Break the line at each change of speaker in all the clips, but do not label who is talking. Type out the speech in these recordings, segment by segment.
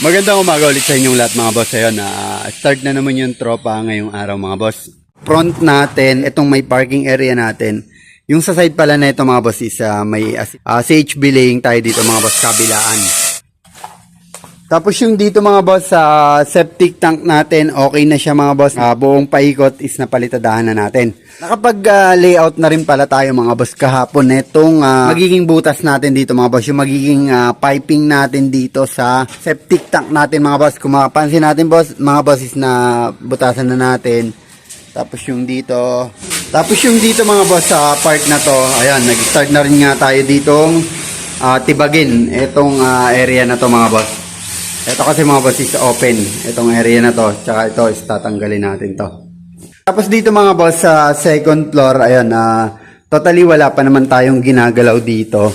Magandang umaga ulit sa inyong lahat mga boss. Ayun, ah, start na naman yung tropa ngayong araw mga boss. Front natin, itong may parking area natin. Yung sa side pala na ito mga boss is ah, may ah, CHB laying tayo dito mga boss, kabilaan. Tapos yung dito mga boss sa septic tank natin, okay na siya mga boss. Ah, buong paikot is napalitadahan na natin. Nakapag ah, layout na rin pala tayo mga boss kahapon netong ah, magiging butas natin dito mga boss. Yung magiging ah, piping natin dito sa septic tank natin mga boss. Kung makapansin natin boss, mga boss is na butasan na natin. Tapos yung dito. Tapos yung dito mga boss sa part na to. Ayan, nag-start na rin nga tayo ditong ah, tibagin. Itong ah, area na to mga boss. Ito kasi mga boss is open. Itong area na to. Tsaka ito is tatanggalin natin to. Tapos dito mga boss sa second floor, ayan, ah totally wala pa naman tayong ginagalaw dito.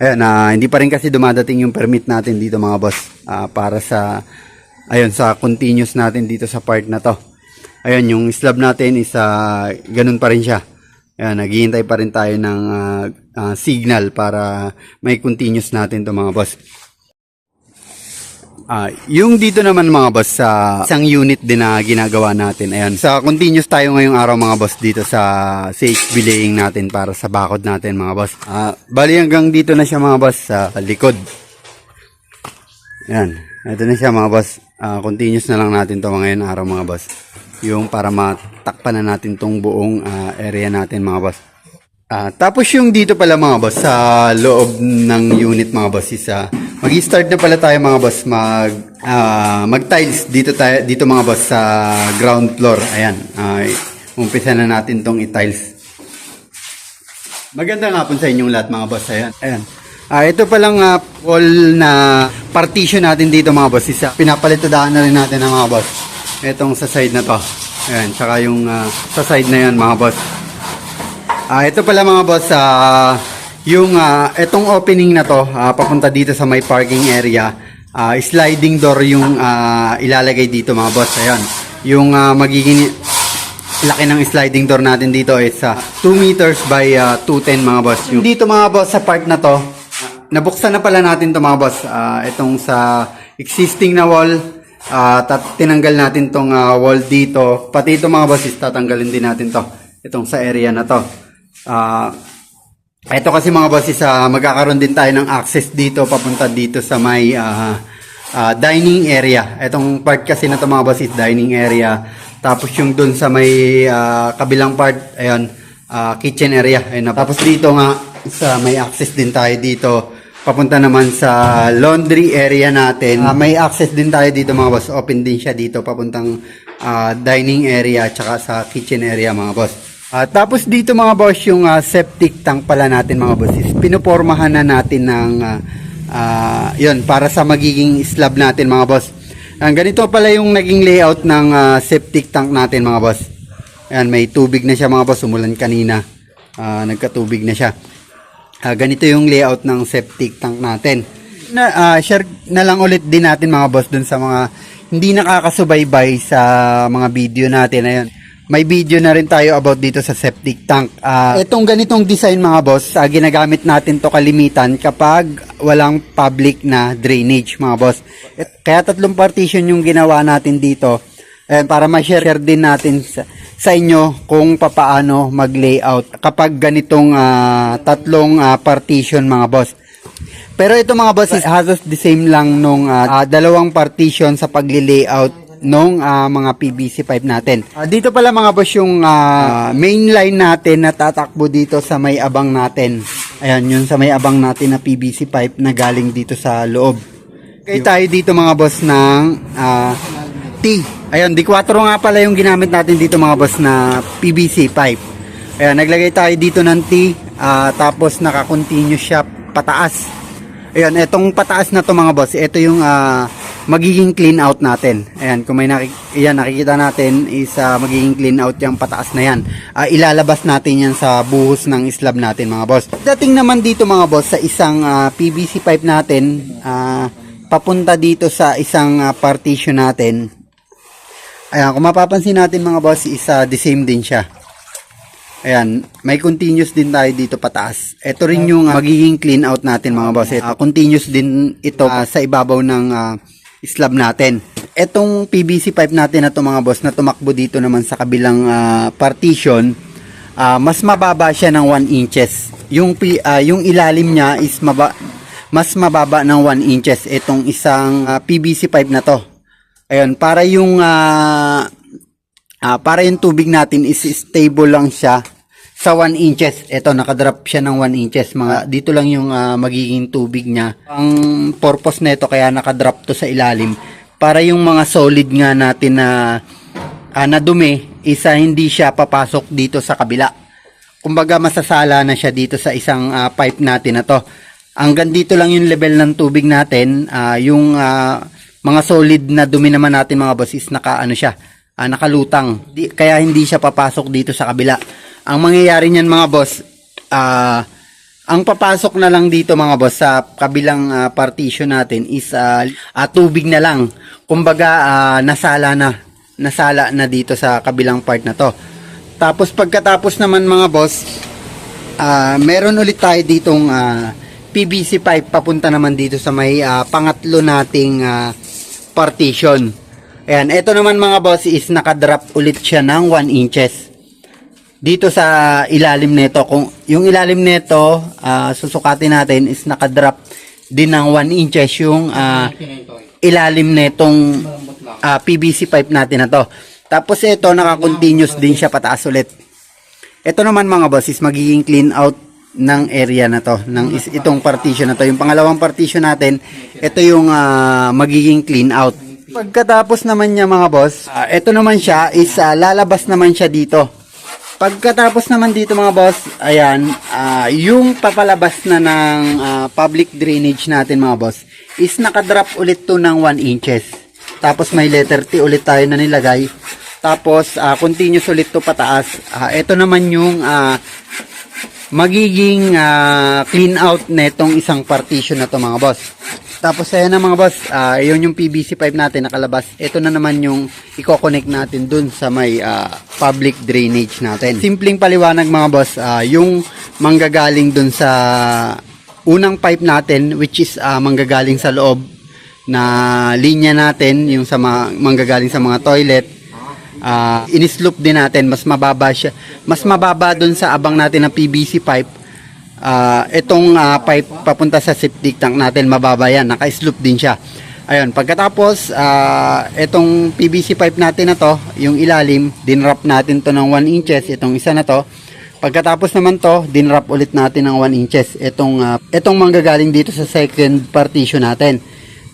Ayan, ah hindi pa rin kasi dumadating yung permit natin dito mga boss ah, para sa ayun sa continuous natin dito sa part na to. Ayan, yung slab natin is ah, ganun pa rin siya. Ayan, naghihintay pa rin tayo ng ah, ah, signal para may continuous natin to mga boss. Ah, yung dito naman mga boss sa isang unit din na ginagawa natin. Ayan, sa continuous tayo ngayong araw mga boss dito sa CHB laying natin para sa bakod natin mga boss. Ah, bali hanggang dito na siya mga boss sa likod. Ayan, ito na siya mga boss. Ah, continuous na lang natin to ngayon araw mga boss. Yung para matakpan na natin tong buong ah, area natin mga boss. Ah, tapos yung dito pala mga boss sa loob ng unit mga boss is ah, Mag-start na pala tayo mga boss mag ah, mag-tiles dito tayo dito mga boss sa ground floor. Ayan. Ay umpisa na natin tong i-tiles. Magandang hapon sa inyong lahat mga boss. Ayan. Ayan. Ah, ito palang ah, wall na partition natin dito mga boss. Isa pinapalitadaan na rin natin ng mga boss. Itong sa side na to. Ayan, tsaka yung ah, sa side na yan mga boss. Ah, ito pala mga boss, ah, yung ah, itong opening na to, ah, papunta dito sa may parking area, ah, sliding door yung ah, ilalagay dito mga boss. Ayun. Yung ah, magiging laki ng sliding door natin dito is ah, 2 meters by ah, 210 mga boss. Yung dito mga boss sa part na to, nabuksan na pala natin to mga boss. Ah, itong sa existing na wall, tat- tinanggal natin tong ah, wall dito. Pati ito mga boss is tatanggalin din natin to. Itong sa area na to. Ah, ito kasi mga boss is ah, magkakaroon din tayo ng access dito papunta dito sa may ah, ah, dining area. Itong part kasi na to mga boss is dining area. Tapos yung dun sa may ah, kabilang part, ayun, ah, kitchen area. Ayun, na. Tapos dito nga sa may access din tayo dito papunta naman sa laundry area natin. Ah, may access din tayo dito mga boss. Open din siya dito papuntang ah, dining area tsaka sa kitchen area mga boss. Ah, tapos dito mga boss yung ah, septic tank pala natin mga boss is pinupormahan na natin ng ah, ah, yun para sa magiging slab natin mga boss. Ang ganito pala yung naging layout ng ah, septic tank natin mga boss. Ayan, may tubig na siya mga boss. Umulan kanina. Ah, nagkatubig na siya. Ah, ganito yung layout ng septic tank natin. Na, ah, share na lang ulit din natin mga boss dun sa mga hindi nakakasubaybay sa mga video natin. Ayan. May video na rin tayo about dito sa septic tank. Ah, itong ganitong design mga boss, ah, ginagamit natin to kalimitan kapag walang public na drainage mga boss. Et, kaya tatlong partition yung ginawa natin dito. Ayan, para ma-share din natin sa, sa inyo kung papaano mag-layout kapag ganitong ah, tatlong ah, partition mga boss. Pero ito mga boss is halos the same lang nung ah, ah, dalawang partition sa pagli-layout nung ah, mga PVC pipe natin. Ah, dito pala mga boss yung ah, main line natin na tatakbo dito sa may abang natin. Ayan, yun sa may abang natin na PVC pipe na galing dito sa loob. Okay tayo dito mga boss ng ah, T. Ayun, D4 nga pala yung ginamit natin dito mga boss na PVC pipe. Ayan, naglagay tayo dito ng T, ah, tapos naka-continue siya pataas. Ayan, etong pataas na to mga boss, ito yung ah, magiging clean out natin. Ayan, kung may nakik ayan, nakikita natin is ah, magiging clean out yung pataas na yan. Ah, ilalabas natin yan sa buhos ng slab natin mga boss. Dating naman dito mga boss sa isang ah, PVC pipe natin, ah, papunta dito sa isang ah, partition natin. Ayan, kung mapapansin natin mga boss, is ah, the same din siya. Ayan, may continuous din tayo dito pataas. Ito rin yung ah, magiging clean out natin mga boss. Ah, continuous din ito ah, sa ibabaw ng ah, slab natin. Etong PVC pipe natin na to mga boss na tumakbo dito naman sa kabilang ah, partition, ah, mas mababa siya ng 1 inches. Yung ah, yung ilalim niya is maba mas mababa ng 1 inches itong isang ah, PVC pipe na to. Ayun, para yung ah, ah, para yung tubig natin is stable lang siya sa 1 inches. Ito, nakadrop siya ng 1 inches. Mga, dito lang yung ah, magiging tubig niya. Ang purpose na ito, kaya nakadrop to sa ilalim. Para yung mga solid nga natin na, ah, na dumi, isa hindi siya papasok dito sa kabila. Kumbaga masasala na siya dito sa isang ah, pipe natin na to. Hanggang dito lang yung level ng tubig natin. Ah, yung ah, mga solid na dumi naman natin mga boss is naka ano siya, ah, nakalutang. Di, kaya hindi siya papasok dito sa kabila. Ang mangyayari niyan mga boss, ah, ang papasok na lang dito mga boss sa kabilang ah, partition natin is ah, ah, tubig na lang. Kumbaga ah, nasala na. Nasala na dito sa kabilang part na to. Tapos pagkatapos naman mga boss, ah, meron ulit tayo ditong ah, PVC pipe papunta naman dito sa may ah, pangatlo nating ah, partition. Ayan, ito naman mga boss is nakadrop ulit siya ng 1 inches. Dito sa ilalim nito, kung yung ilalim nito, ah, susukatin natin is nakadrop din ng 1 inches yung ah, ilalim nitong ah, PVC pipe natin na to. Tapos ito, naka-continuous din siya pataas ulit. Ito naman mga boss is magiging clean out ng area na to, ng is, itong partition na to. Yung pangalawang partition natin, ito yung ah, magiging clean out. Pagkatapos naman niya mga boss, ah, ito naman siya is ah, lalabas naman siya dito. Pagkatapos naman dito mga boss, ayan, ah, yung papalabas na ng ah, public drainage natin mga boss, is nakadrop ulit to ng 1 inches. Tapos may letter T ulit tayo na nilagay. Tapos ah, continuous ulit to pataas. Ah, ito naman yung ah, magiging ah, clean out netong isang partition na to mga boss. Tapos ayan na mga boss, ah, yun yung PVC pipe natin nakalabas. Ito na naman yung i-connect natin dun sa may ah, public drainage natin. Simpleng paliwanag mga boss, ah, yung manggagaling dun sa unang pipe natin which is ah, manggagaling sa loob na linya natin, yung sa manggagaling sa mga toilet, ah inisloop din natin. Mas mababa siya. Mas mababa doon sa abang natin ng PVC pipe. Ah itong ah, pipe papunta sa septic tank natin mababa yan. Naka-slope din siya. Ayun pagkatapos ah itong PVC pipe natin na to yung ilalim dinrap natin to ng 1 inches itong isa na to. Pagkatapos naman to dinrap ulit natin ng 1 inches itong ah, itong manggagaling dito sa second partition natin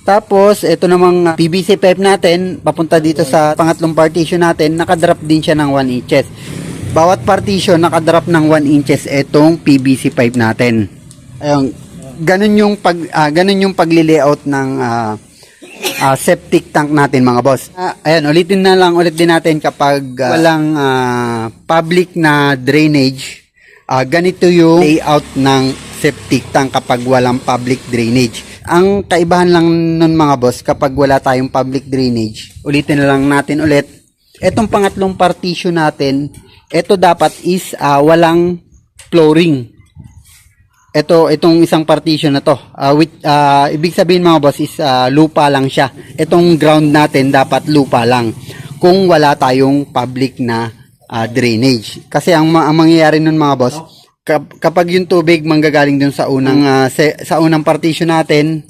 tapos, ito namang uh, PVC pipe natin, papunta dito sa pangatlong partition natin, nakadrop din siya ng 1 inches. Bawat partition, nakadrop ng 1 inches itong PVC pipe natin. Ayun, ganun yung pag ah, ganun yung pagli-layout ng ah, ah, septic tank natin mga boss. Ah, ayan, ulitin na lang ulit din natin kapag ah, walang ah, public na drainage. Ah, ganito yung layout ng septic tank kapag walang public drainage. Ang kaibahan lang nun mga boss kapag wala tayong public drainage, ulitin na lang natin ulit. Etong pangatlong partition natin, ito dapat is ah, walang flooring. Ito, itong isang partition na to. Ah, with, ah, ibig sabihin mga boss is ah, lupa lang siya. Itong ground natin dapat lupa lang. Kung wala tayong public na ah, drainage. Kasi ang, ang mangyayari nun mga boss, kap- kapag yung tubig manggagaling dun sa unang ah, se- sa unang partition natin,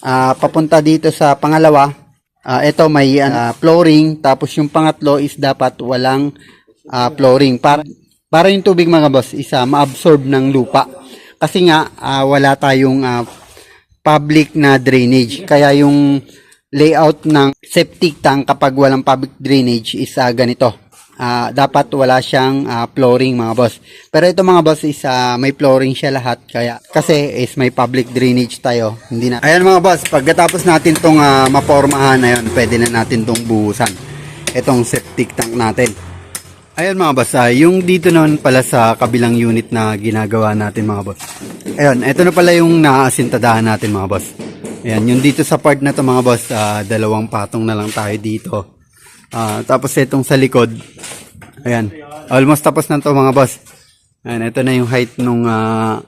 ah, papunta dito sa pangalawa, ah, ito may ah, flooring, tapos yung pangatlo is dapat walang ah, flooring para para yung tubig mga boss is ah, ma-absorb ng lupa. Kasi nga ah, wala tayong ah, public na drainage. Kaya yung layout ng septic tank kapag walang public drainage is ah, ganito. Ah, dapat wala siyang ah, flooring mga boss. Pero ito mga boss is ah, may flooring siya lahat kaya kasi is may public drainage tayo. Hindi na. Ayan mga boss, pagkatapos natin tong ah, mapormahan ayun, pwede na natin tong buhusan. Itong septic tank natin. Ayan mga boss, ah, yung dito naman pala sa kabilang unit na ginagawa natin mga boss. Ayun, ito na pala yung naasintadahan natin mga boss. Ayan, yung dito sa part na to mga boss, ah, dalawang patong na lang tayo dito. Ah, tapos itong sa likod, ayan, Almost tapos na to mga boss. Ayan, ito na yung height nung ah,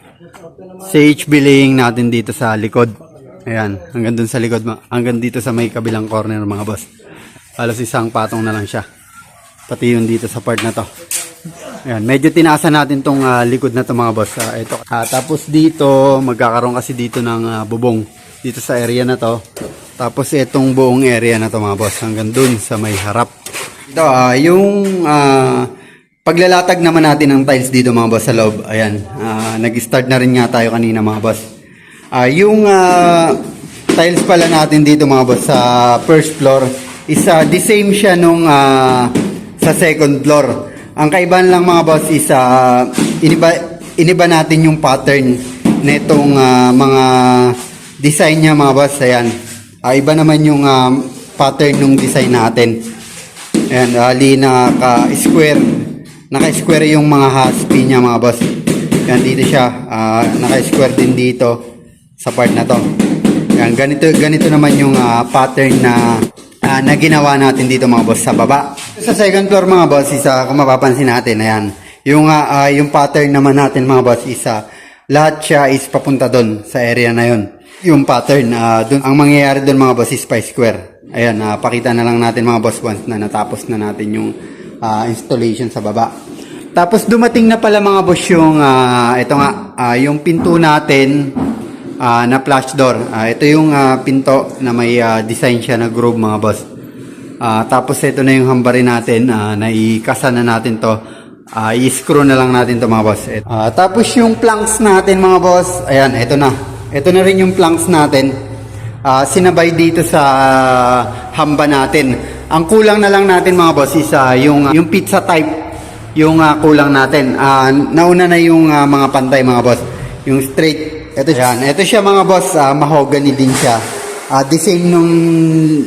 CHB laying natin dito sa likod. Ayan, hanggang dun sa likod, hanggang dito sa may kabilang corner mga boss. Halos isang patong na lang siya. Pati yung dito sa part na to. Ayan, medyo tinaasan natin tong ah, likod na to mga boss. Ah, ito. Ah, tapos dito, magkakaroon kasi dito ng ah, bubong. Dito sa area na to. Tapos itong buong area na to mga boss. Hanggang dun sa may harap. Ito, ah, yung ah, paglalatag naman natin ng tiles dito mga boss sa loob. Ayan, ah, nag-start na rin nga tayo kanina mga boss. Ah, yung ah, tiles pala natin dito mga boss sa first floor is ah, the same siya nung ah, sa second floor. Ang kaibahan lang mga boss is ah, iniba, iniba natin yung pattern nitong ah, mga design niya mga boss. Ayan. Ah, iba naman yung ah, pattern ng design natin. Ayan, ali naka-square. Naka-square yung mga haspi niya mga boss. Yan dito siya. ah, naka-square din dito sa part na to. Yan, ganito, ganito naman yung ah, pattern na ah, na ginawa natin dito mga boss sa baba. Sa second floor mga boss, isa kung mapapansin natin, ayan. Yung, ah, ah, yung pattern naman natin mga boss, isa lahat siya is papunta doon sa area na yon. Yung pattern, ah, dun, ang mangyayari doon mga boss is pi square. Ayan, ah, pakita na lang natin mga boss once na natapos na natin yung ah, installation sa baba. Tapos dumating na pala mga boss yung, ah, ito nga, ah, yung pinto natin ah, na flash door. Ah, ito yung ah, pinto na may ah, design siya na groove mga boss. Ah, tapos ito na yung hambarin natin, ah, naikasa na natin to. Ah, i-screw na lang natin to mga boss. Ah, tapos yung planks natin mga boss, ayan, ito na. Ito na rin yung planks natin. Ah, sinabay dito sa hamba natin. Ang kulang na lang natin mga boss is ah, yung, yung pizza type. Yung ah, kulang natin. Ah, nauna na yung ah, mga pantay mga boss. Yung straight. Ito siya. Ito siya mga boss. ah, mahogany din siya. Ah, the same nung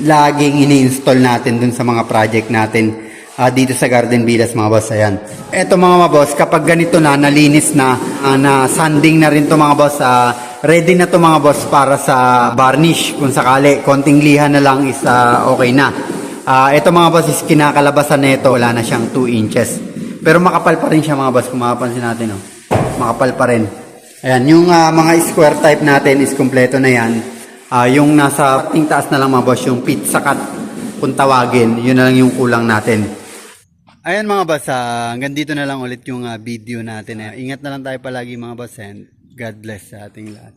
laging ini-install natin dun sa mga project natin ah, dito sa Garden Villas mga boss. Ayan. Ito mga boss, kapag ganito na, nalinis na, ah, na sanding na rin to mga boss, ah, ready na to mga boss para sa varnish kung sakali. Konting liha na lang is ah, okay na. Ah, ito mga boss is kinakalabasan nito, wala na siyang 2 inches. Pero makapal pa rin siya mga boss, kung mapapansin natin. Oh. Makapal pa rin. Ayan, yung ah, mga square type natin is kompleto na yan. Ah, yung nasa pating taas na lang mga boss, yung pizza cut kung tawagin, yun na lang yung kulang natin. Ayan mga boss, ah, hanggang dito na lang ulit yung ah, video natin. Ah, ingat na lang tayo palagi mga boss and God bless sa ating lahat.